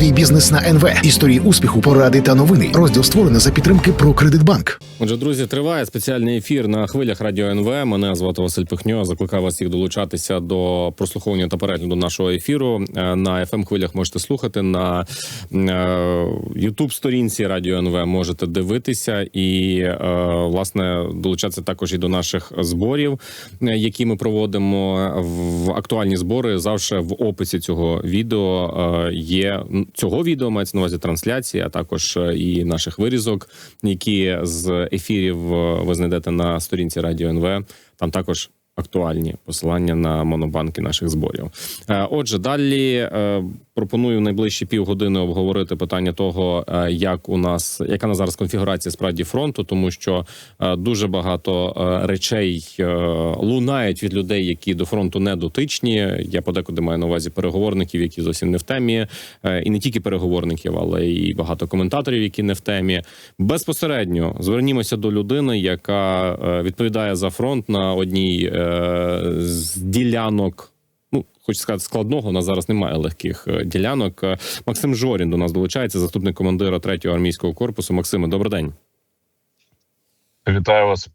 Свій бізнес на НВ. Історії успіху, поради та новини. Розділ створений за підтримки про Кредитбанк. Отже, друзі, триває спеціальний ефір на хвилях радіо НВ. Мене звати Василь Пихньо. Закликаю вас всіх долучатися до прослуховування та перегляду нашого ефіру. Е, На fm хвилях можете слухати на Ютуб сторінці Радіо НВ. Можете дивитися і е, власне долучатися також і до наших зборів, е, які ми проводимо в актуальні збори. Завжди в описі цього відео е, є цього відео. Мається на увазі трансляції, а також е, і наших вирізок, які з ефірів е, ви знайдете на сторінці Радіо НВ. Там також актуальні посилання на монобанки наших зборів. Е, Отже, далі е, пропоную в найближчі півгодини обговорити питання того, е, як у нас яка на зараз конфігурація справді фронту, тому що дуже багато речей лунають від людей, які до фронту не дотичні. Я подекуди маю на увазі переговорників, які зовсім не в темі, і не тільки переговорників, але і багато коментаторів, які не в темі. Безпосередньо звернімося до людини, яка відповідає за фронт на одній з ділянок. Ну, хочу сказати, складного у нас зараз немає легких е, ділянок. Е, Максим Жорін до нас долучається, заступник командира 3-го армійського корпусу. Максиме, добрий день. Вітаю вас.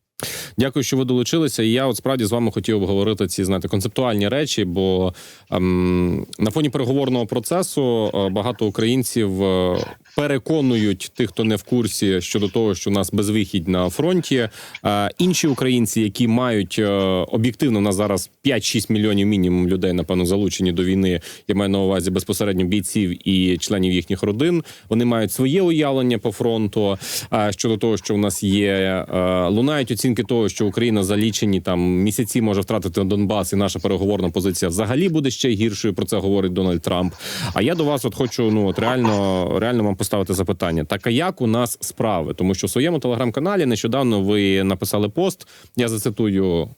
Дякую, що ви долучилися. І я от справді з вами хотів обговорити ці знаєте, концептуальні речі, бо ем, на фоні переговорного процесу е, багато українців е, переконують тих, хто не в курсі щодо того, що у нас безвихідь на фронті. Е, інші українці, які мають е, об'єктивно на зараз 5-6 мільйонів мінімум людей, напевно, залучені до війни. Я маю на увазі безпосередньо бійців і членів їхніх родин. Вони мають своє уявлення по фронту. е, щодо того, що у нас є е, лунають оцінки того, що Україна за лічені там місяці може втратити Донбас, і наша переговорна позиція взагалі буде ще гіршою. Про це говорить Дональд Трамп. А я до вас, от хочу ну от реально реально вам поставити запитання. Так а як у нас справи? Тому що в своєму телеграм-каналі нещодавно ви написали пост. Я зацитую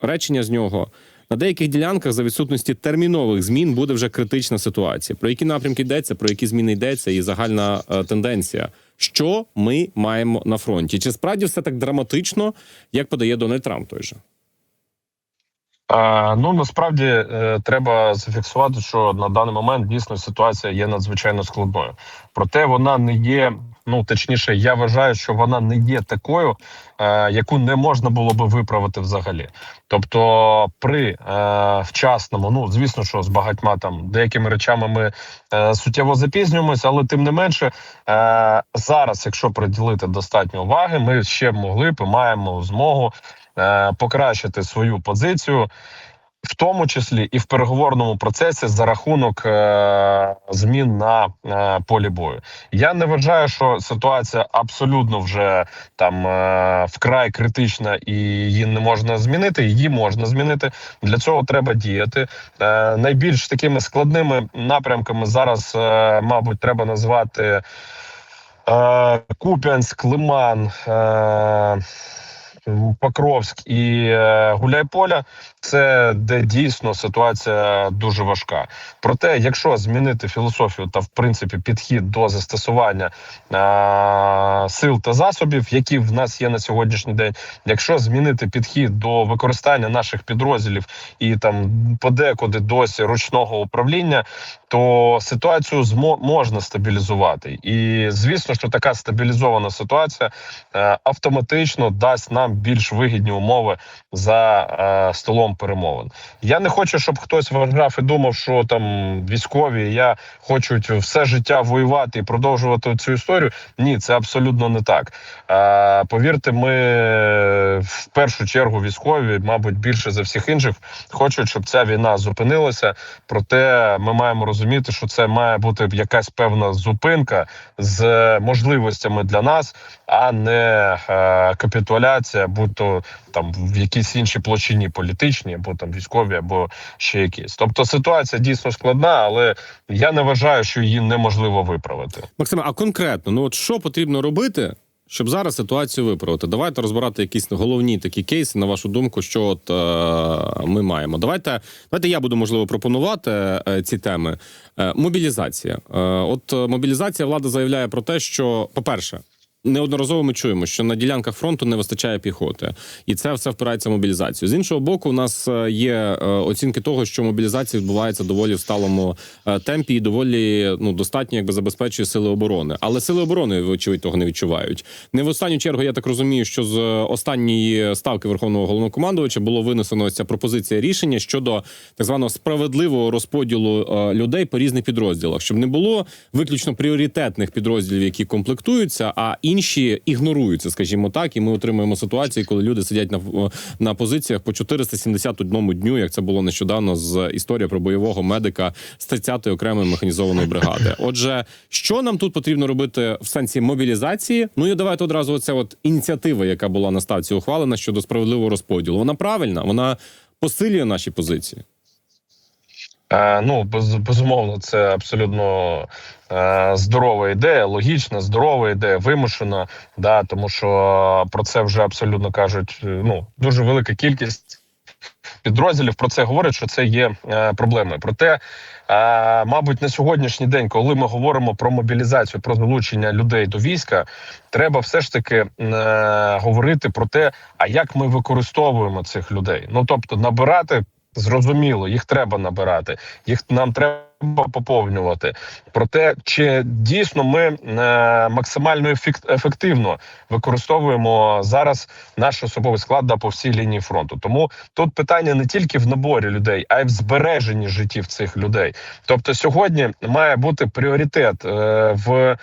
речення з нього. На деяких ділянках за відсутності термінових змін буде вже критична ситуація. Про які напрямки йдеться, про які зміни йдеться, і загальна е, тенденція. Що ми маємо на фронті? Чи справді все так драматично, як подає Дональд Трамп той же? А, ну насправді е, треба зафіксувати, що на даний момент дійсно ситуація є надзвичайно складною. Проте вона не є. Ну точніше, я вважаю, що вона не є такою, е, яку не можна було би виправити взагалі. Тобто, при е, вчасному, ну звісно, що з багатьма там деякими речами ми е, суттєво запізнюємося, але тим не менше, е, зараз, якщо приділити достатньо уваги, ми ще могли б маємо змогу е, покращити свою позицію, в тому числі і в переговорному процесі за рахунок е, змін на е, полі бою. Я не вважаю, що ситуація абсолютно вже там е, вкрай критична і її не можна змінити. Її можна змінити. Для цього треба діяти. Е, найбільш такими складними напрямками зараз, е, мабуть, треба назвати. Е, Куп'янськ, Лиман, е, Покровськ і е, Гуляйполя це де дійсно ситуація дуже важка. Проте, якщо змінити філософію та в принципі підхід до застосування е, сил та засобів, які в нас є на сьогоднішній день, якщо змінити підхід до використання наших підрозділів і там подекуди досі ручного управління, то ситуацію змо можна стабілізувати. І звісно, що така стабілізована ситуація е, автоматично дасть нам більш вигідні умови за е, столом перемовин. Я не хочу, щоб хтось вважав і думав, що там військові я хочуть все життя воювати і продовжувати цю історію. Ні, це абсолютно не так. Е, повірте, ми в першу чергу військові, мабуть, більше за всіх інших, хочуть, щоб ця війна зупинилася. Проте ми маємо розуміти, що це має бути якась певна зупинка з можливостями для нас, а не е, капітуляція, будь-то там в якійсь іншій площині політичній, або там військові, або ще якісь. Тобто ситуація дійсно складна, але я не вважаю, що її неможливо виправити. Максиме, а конкретно, ну от що потрібно робити, щоб зараз ситуацію виправити? Давайте розбирати якісь головні такі кейси, на вашу думку, що от е, ми маємо. Давайте, давайте я буду можливо пропонувати е, ці теми. Е, мобілізація. Е, от е, мобілізація влада заявляє про те, що, по-перше, неодноразово ми чуємо, що на ділянках фронту не вистачає піхоти, і це все впирається в мобілізацію. З іншого боку, у нас е, є е, оцінки того, що мобілізація відбувається доволі в сталому е, темпі і доволі ну достатньо якби забезпечує сили оборони. Але сили оборони, вочевидь, того не відчувають. Не в останню чергу. Я так розумію, що з останньої ставки верховного головнокомандувача було винесено ця пропозиція рішення щодо так званого справедливого розподілу людей по різних підрозділах, щоб не було виключно пріоритетних підрозділів, які комплектуються, а інші ігноруються, скажімо так. І ми отримуємо ситуацію, коли люди сидять на на позиціях по 471 дню, як це було нещодавно з історії про бойового медика з 30-ї окремої механізованої бригади. Отже, що нам тут потрібно робити в сенсі мобілізації? Ну і давайте одразу оця от ініціатива, яка була на ставці ухвалена щодо справедливого розподілу. Вона правильна, вона посилює наші позиції. Е, ну, без, безумовно, це абсолютно е, здорова ідея, логічна, здорова ідея, вимушена. Да, тому що про це вже абсолютно кажуть. е, Ну дуже велика кількість підрозділів про це говорять, що це є проблемою. Проте, мабуть, на сьогоднішній день, коли ми говоримо про мобілізацію, про залучення людей до війська, треба все ж таки говорити про те, а як ми використовуємо цих людей. Ну тобто, набирати зрозуміло, їх треба набирати, їх нам треба. Поповнювати проте, чи дійсно ми е, максимально ефективно використовуємо зараз наш особовий склад да, по всій лінії фронту. Тому тут питання не тільки в наборі людей, а й в збереженні життів цих людей. Тобто, сьогодні має бути пріоритет е, в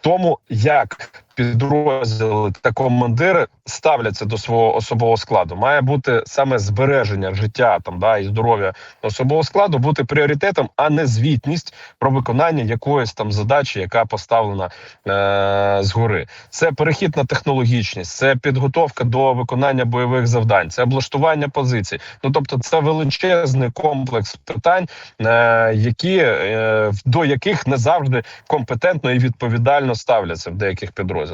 тому, як підрозділи та командири ставляться до свого особового складу. Має бути саме збереження життя там да і здоров'я особового складу бути пріоритетом, а не звітність про виконання якоїсь там задачі, яка поставлена е- згори. Це перехід на технологічність, це підготовка до виконання бойових завдань, це облаштування позицій. Ну тобто, це величезний комплекс питань, е- які е- до яких не завжди компетентно і відповідально ставляться в деяких підрозділах.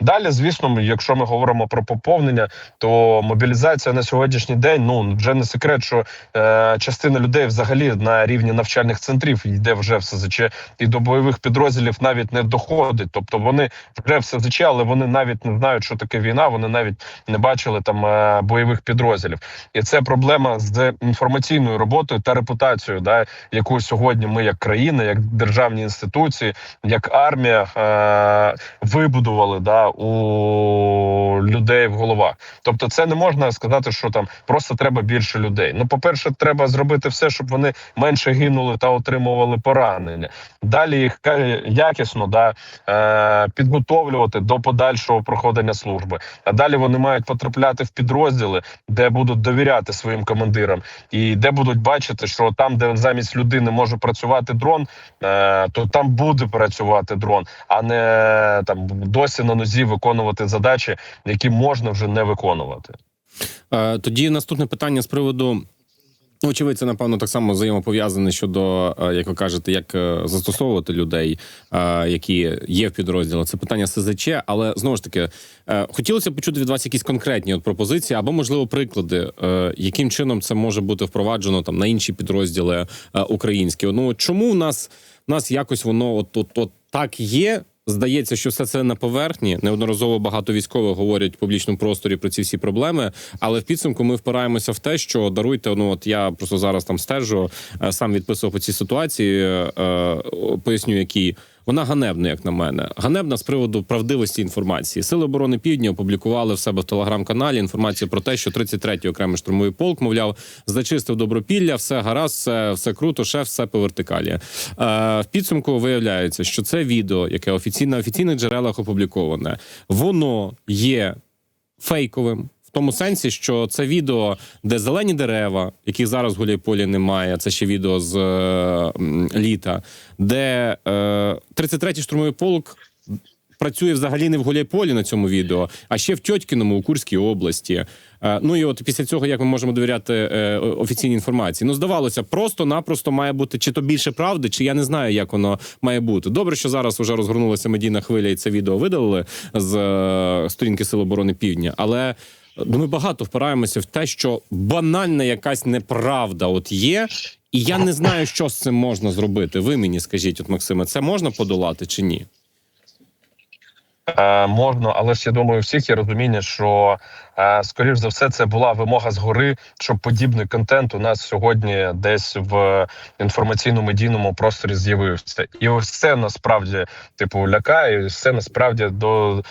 Далі, звісно, якщо ми говоримо про поповнення, то мобілізація на сьогоднішній день ну вже не секрет, що е, частина людей взагалі на рівні навчальних центрів йде вже в СЗЧ, і до бойових підрозділів навіть не доходить. Тобто вони вже в СЗЧ, але вони навіть не знають, що таке війна. Вони навіть не бачили там е, бойових підрозділів, і це проблема з інформаційною роботою та репутацією, да яку сьогодні ми, як країна, як державні інституції, як армія е, вибудували да у людей в головах. Тобто, це не можна сказати, що там просто треба більше людей. Ну, по перше, треба зробити все, щоб вони менше гинули та отримували поранення. Далі їх якісно да е, підготовлювати до подальшого проходення служби. А далі вони мають потрапляти в підрозділи, де будуть довіряти своїм командирам, і де будуть бачити, що там, де замість людини може працювати дрон, е, то там буде працювати дрон, а не там досі на нозі виконувати задачі, які можна вже не виконувати. Е, Тоді наступне питання з приводу. Очевидь, це напевно так само взаємопов'язане щодо, е, як ви кажете, як е, застосовувати людей, які є в підрозділах. Це питання СЗЧ, але знову ж таки хотілося б почути від вас якісь конкретні от пропозиції або, можливо, приклади, яким чином це може бути впроваджено там на інші підрозділи українські. Ну чому в нас в нас якось воно от, от, от так є? Здається, що все це на поверхні. Неодноразово багато військових говорять в публічному просторі про ці всі проблеми. Але в підсумку ми впираємося в те, що даруйте. Ну от я просто зараз там стежу, е, сам відписував по цій ситуації. е, е, Поясню, які. Вона ганебна, як на мене, ганебна з приводу правдивості інформації. Сили оборони Півдня опублікували в себе в телеграм-каналі інформацію про те, що 33-й окремий штурмовий полк, мовляв, зачистив добропілля, все гаразд, все, все круто, шеф, все по вертикалі. Е, в підсумку виявляється, що це відео, яке офіційно на офіційних джерелах опубліковане, воно є фейковим. В тому сенсі, що це відео, де зелені дерева, яких зараз в Гуляйполі немає. Це ще відео з е, літа, де е, 33-й штурмовий полк працює взагалі не в Гуляйполі на цьому відео, а ще в Тьотькіному у Курській області. Е, ну і от після цього як ми можемо довіряти е, офіційній інформації? Ну здавалося, просто-напросто має бути чи то більше правди, чи я не знаю, як воно має бути. Добре, що зараз вже розгорнулася медійна хвиля, і це відео видалили з е, сторінки Сил оборони Півдня, але. Ми багато впираємося в те, що банальна якась неправда от є, і я не знаю, що з цим можна зробити. Ви мені скажіть, от Максиме, це можна подолати чи ні? е, можна, але ж я думаю, всіх є розуміння, що е, скоріш за все це була вимога згори, щоб подібний контент у нас сьогодні десь в інформаційно-медійному просторі з'явився. І ось це насправді типу лякає, і це насправді до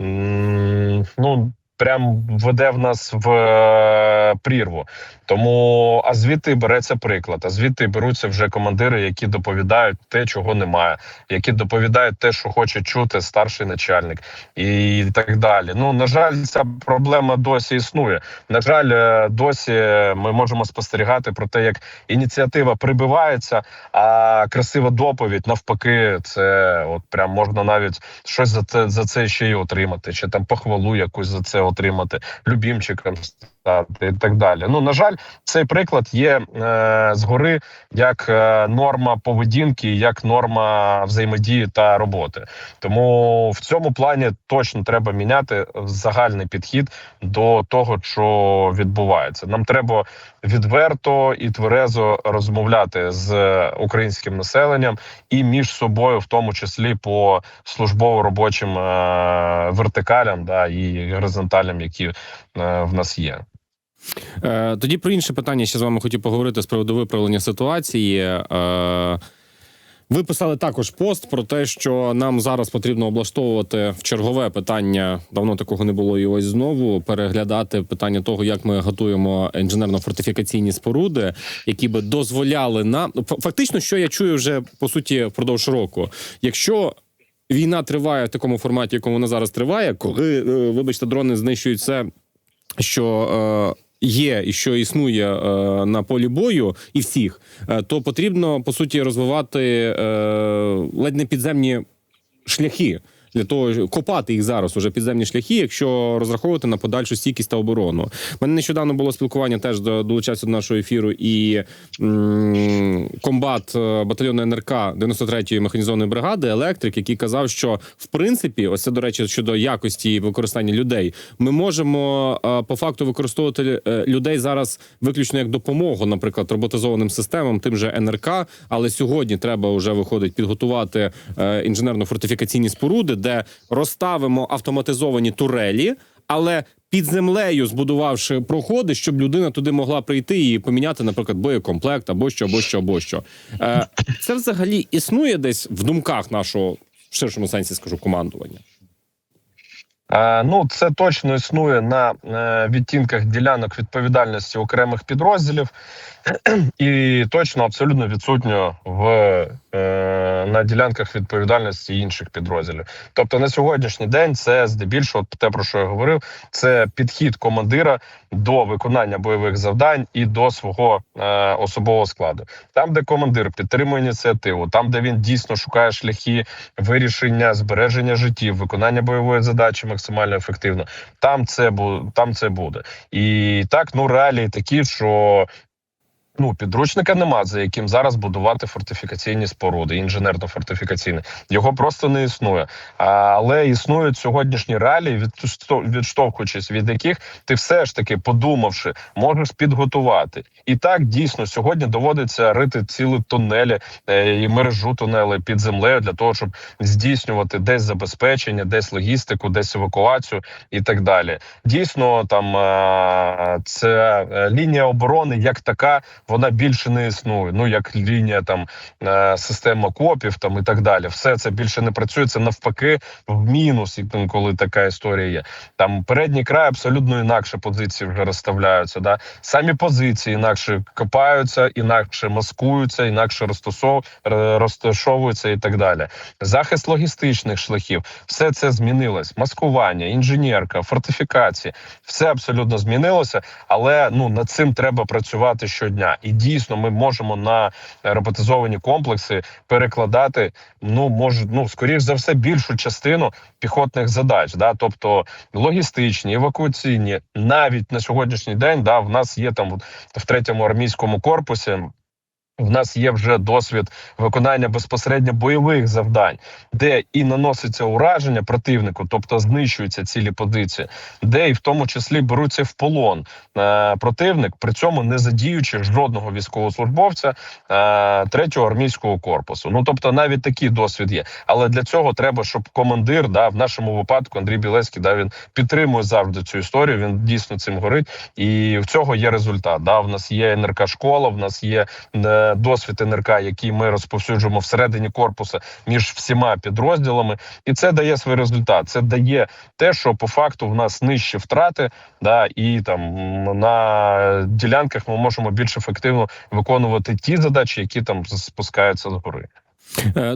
м, ну. Прям веде в нас в е, прірву, тому а звідти береться приклад. А звідти беруться вже командири, які доповідають те, чого немає, які доповідають те, що хоче чути старший начальник, і так далі. Ну на жаль, ця проблема досі існує. На жаль, е, досі ми можемо спостерігати про те, як ініціатива прибивається, а красива доповідь навпаки, це от прям можна навіть щось за це за це ще й отримати, чи там похвалу якусь за це отримати, любімчиком стати і так далі. Ну на жаль, цей приклад є е, згори як е, норма поведінки, як норма взаємодії та роботи. Тому в цьому плані точно треба міняти загальний підхід до того, що відбувається. Нам треба відверто і тверезо розмовляти з українським населенням і між собою, в тому числі по службово-робочим е, вертикалям, да і горизонталям, які е, в нас є. Е, Тоді про інше питання ще з вами хотів поговорити з приводу виправлення ситуації. Е, Ви писали також пост про те, що нам зараз потрібно облаштовувати в чергове питання. Давно такого не було, і ось знову переглядати питання того, як ми готуємо інженерно-фортифікаційні споруди, які би дозволяли нам фактично, що я чую вже по суті впродовж року. Якщо війна триває в такому форматі, якому вона зараз триває, коли е, вибачте, дрони знищують все, що. Є і що існує е, на полі бою, і всіх, е, то потрібно по суті розвивати е, ледь не підземні шляхи для того, копати їх зараз уже підземні шляхи, якщо розраховувати на подальшу стійкість та оборону. У мене нещодавно було спілкування, теж до- долучався до нашого ефіру, і комбат е, батальйону НРК 93-ї механізованої бригади, електрик, який казав, що в принципі, ось це до речі, щодо якості використання людей, ми можемо е, по факту використовувати е, людей зараз виключно як допомогу, наприклад, роботизованим системам, тим же НРК. Але сьогодні треба вже виходить підготувати інженерно-фортифікаційні споруди, де розставимо автоматизовані турелі, але під землею збудувавши проходи, щоб людина туди могла прийти і поміняти, наприклад, боєкомплект або що, або що, або що. Е, це взагалі існує десь в думках нашого в ширшому сенсі, скажу, командування. Е, Ну, це точно існує на е, відтінках ділянок відповідальності окремих підрозділів, і точно абсолютно відсутньо в на ділянках відповідальності інших підрозділів. Тобто на сьогоднішній день це здебільшого те, про що я говорив, це підхід командира до виконання бойових завдань і до свого е, особового складу. Там, де командир підтримує ініціативу, там де він дійсно шукає шляхи вирішення збереження життів, виконання бойової задачі максимально ефективно. Там це там це буде. І так, ну реалії такі, що. Ну, підручника нема, за яким зараз будувати фортифікаційні споруди, інженерно-фортифікаційні. Його просто не існує. Але існують сьогоднішні реалії, відштовхуючись від яких ти все ж таки, подумавши, можеш підготувати. І так дійсно сьогодні доводиться рити цілі тунелі е, і мережу тунелей під землею для того, щоб здійснювати десь забезпечення, десь логістику, десь евакуацію і так далі. Дійсно, там е, це е, лінія оборони як така, вона більше не існує. Ну як лінія там е, система копів там і так далі. Все це більше не працює. Це навпаки в мінус, і коли така історія є. Там передній край абсолютно інакше позиції вже розставляються. Да? Самі позиції інакше копаються, інакше маскуються, інакше розтасов... розташовуються і так далі. Захист логістичних шляхів, все це змінилось. Маскування, інженерка, фортифікації, все абсолютно змінилося, але ну над цим треба працювати щодня. І дійсно, ми можемо на роботизовані комплекси перекладати. Ну може, ну скоріш за все, більшу частину піхотних задач, да, тобто логістичні, евакуаційні, навіть на сьогоднішній день, да, в нас є там в третьому армійському корпусі. В нас є вже досвід виконання безпосередньо бойових завдань, де і наноситься ураження противнику, тобто знищуються цілі позиції, де і в тому числі беруться в полон е, противник, при цьому не задіючи жодного військовослужбовця е, третього армійського корпусу. Ну тобто, навіть такий досвід є. Але для цього треба, щоб командир, да, в нашому випадку Андрій Білецький, да, він підтримує завжди цю історію. Він дійсно цим горить, і в цього є результат. Да, в нас є НРК школа, в нас є е, досвід НРК, який ми розповсюджуємо всередині корпусу між всіма підрозділами, і це дає свій результат. Це дає те, що по факту в нас нижчі втрати, да і там на ділянках ми можемо більш ефективно виконувати ті задачі, які там спускаються з Е,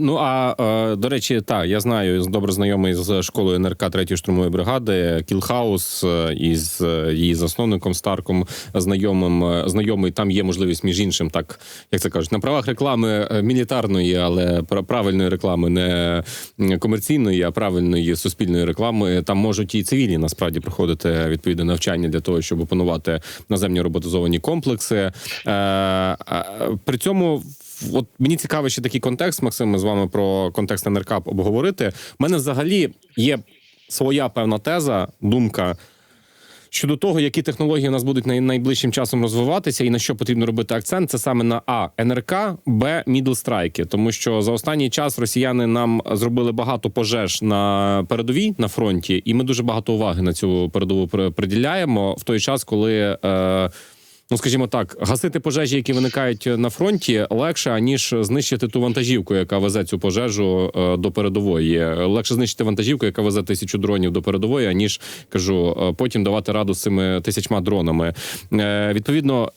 Ну а е, до речі, так я знаю добре знайомий з школою НРК 3-ї штурмової бригади Кілхаус е, із е, її засновником Старком знайомим е, знайомий. Там є можливість між іншим, так як це кажуть, на правах реклами е, мілітарної, але пра- правильної реклами, не комерційної, а правильної суспільної реклами. Там можуть і цивільні насправді проходити відповідне навчання для того, щоб опанувати наземні роботизовані комплекси. Е, е, При цьому от мені цікавий ще такий контекст, Максим. Ми з вами про контекст НРК обговорити. У мене взагалі є своя певна теза, думка. Щодо того, які технології у нас будуть найближчим часом розвиватися, і на що потрібно робити акцент, це саме на А НРК, Б мідлстрайки. Тому що за останній час росіяни нам зробили багато пожеж на передовій на фронті, і ми дуже багато уваги на цю передову приділяємо в той час, коли. Е, Ну, скажімо так, гасити пожежі, які виникають на фронті, легше аніж знищити ту вантажівку, яка везе цю пожежу е, до передової. Легше знищити вантажівку, яка везе тисячу дронів до передової, аніж кажу, е, потім давати раду з цими тисячма дронами. Е, Відповідно.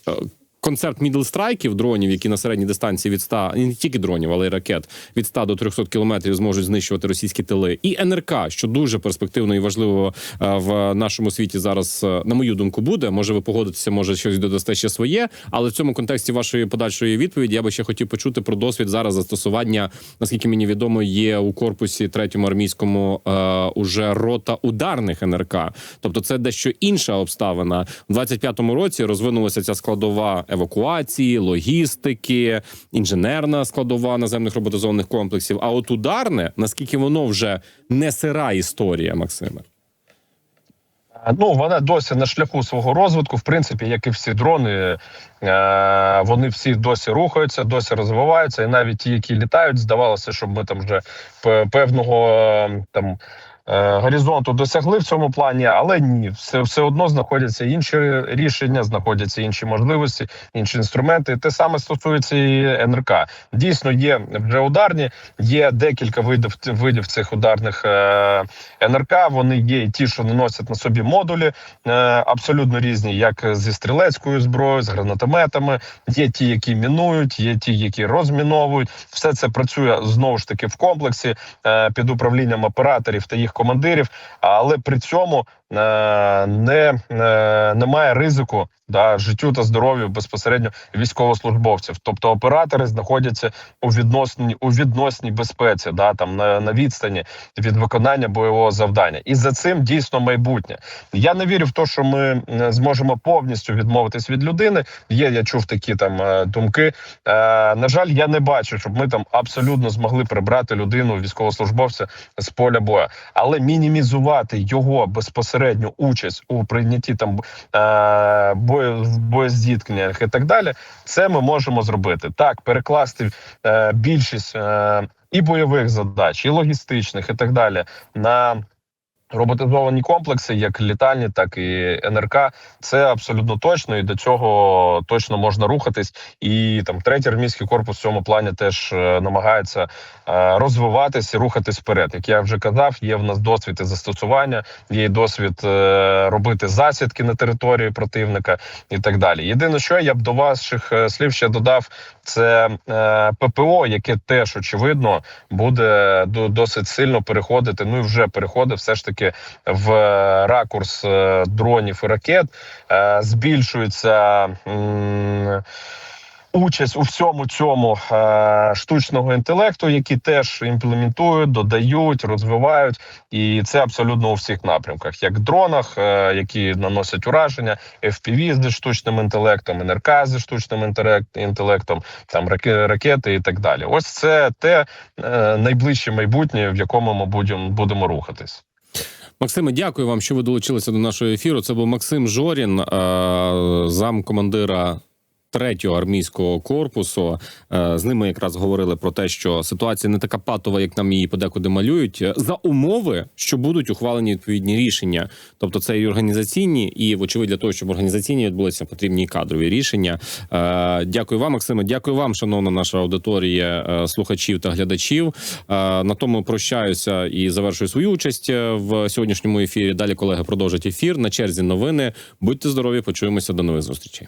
Концепт мідлстрайків дронів, які на середній дистанції від 100, і не тільки дронів, але й ракет від 100 до 300 кілометрів зможуть знищувати російські тили. І НРК, що дуже перспективно і важливо е, в нашому світі зараз, е, на мою думку, буде. Може, ви погодитеся, може щось додасте ще своє. Але в цьому контексті вашої подальшої відповіді я би ще хотів почути про досвід зараз застосування. Наскільки мені відомо, є у корпусі третьому армійському е, уже рота ударних НРК. Тобто, це дещо інша обставина. У 25-му році розвинулася ця складова евакуації, логістики, інженерна складова наземних роботизованих комплексів. А от ударне, наскільки воно вже не сира історія, Максиме. Е, Ну, вона досі на шляху свого розвитку, в принципі, як і всі дрони, е, вони всі досі рухаються, досі розвиваються, і навіть ті, які літають, здавалося, щоб ми там вже певного е, там. Е, Горизонту досягли в цьому плані, але ні, все все одно знаходяться інші рішення, знаходяться інші можливості, інші інструменти. Те саме стосується і НРК. Дійсно, є вже ударні, є декілька видів видів цих ударних е, НРК. Вони є і ті, що наносять на собі модулі е, абсолютно різні, як зі стрілецькою зброєю, з гранатометами. Є ті, які мінують, є ті, які розміновують. Все це працює знову ж таки в комплексі під управлінням операторів та їх командирів, але при цьому не, е, немає ризику да, життю та здоров'ю безпосередньо військовослужбовців. Тобто оператори знаходяться у відносній у відносній безпеці, да там на, на відстані від виконання бойового завдання, і за цим дійсно майбутнє. Я не вірю в те, що ми е, зможемо повністю відмовитись від людини. Є, я чув такі там е, думки. Е, на жаль, я не бачу, щоб ми там абсолютно змогли прибрати людину військовослужбовця з поля бою, але мінімізувати його безпосередню участь у прийнятті там е, в боєзіткненнях і так далі. Це ми можемо зробити так, перекласти е, більшість е, і бойових задач, і логістичних, і так далі на. Роботизовані комплекси, як літальні, так і НРК, це абсолютно точно, і до цього точно можна рухатись. І там третій армійський корпус в цьому плані теж е, намагається е, розвиватись рухатись вперед. Як я вже казав, є в нас досвід і застосування, є досвід е, робити засідки на території противника і так далі. Єдине, що я б до ваших слів ще додав, це ППО, яке теж очевидно буде до, досить сильно переходити. Ну і вже переходить все ж таки в ракурс е, дронів і ракет. Е, збільшується. участь у всьому цьому е, штучного інтелекту, які теж імплементують, додають, розвивають, і це абсолютно у всіх напрямках, як дронах, е, які наносять ураження, FPV зі штучним інтелектом, НРК зі штучним інтелект- інтелектом, там раке- ракети і так далі. Ось це те е, найближче майбутнє, в якому ми будемо будемо рухатись. Максиме, дякую вам, що ви долучилися до нашого ефіру. Це був Максим Жорін, зам замкомандира третього армійського корпусу. Е, З ними якраз говорили про те, що ситуація не така патова, як нам її подекуди малюють, за умови, що будуть ухвалені відповідні рішення. Тобто, це і організаційні, і вочевидь для того, щоб організаційні відбулися, потрібні кадрові рішення. Е, Дякую вам, Максиме. Дякую вам, шановна наша аудиторія е, слухачів та глядачів. На тому прощаюся і завершую свою участь в сьогоднішньому ефірі. Далі колеги продовжать ефір. На черзі новини. Будьте здорові, почуємося до нових зустрічей.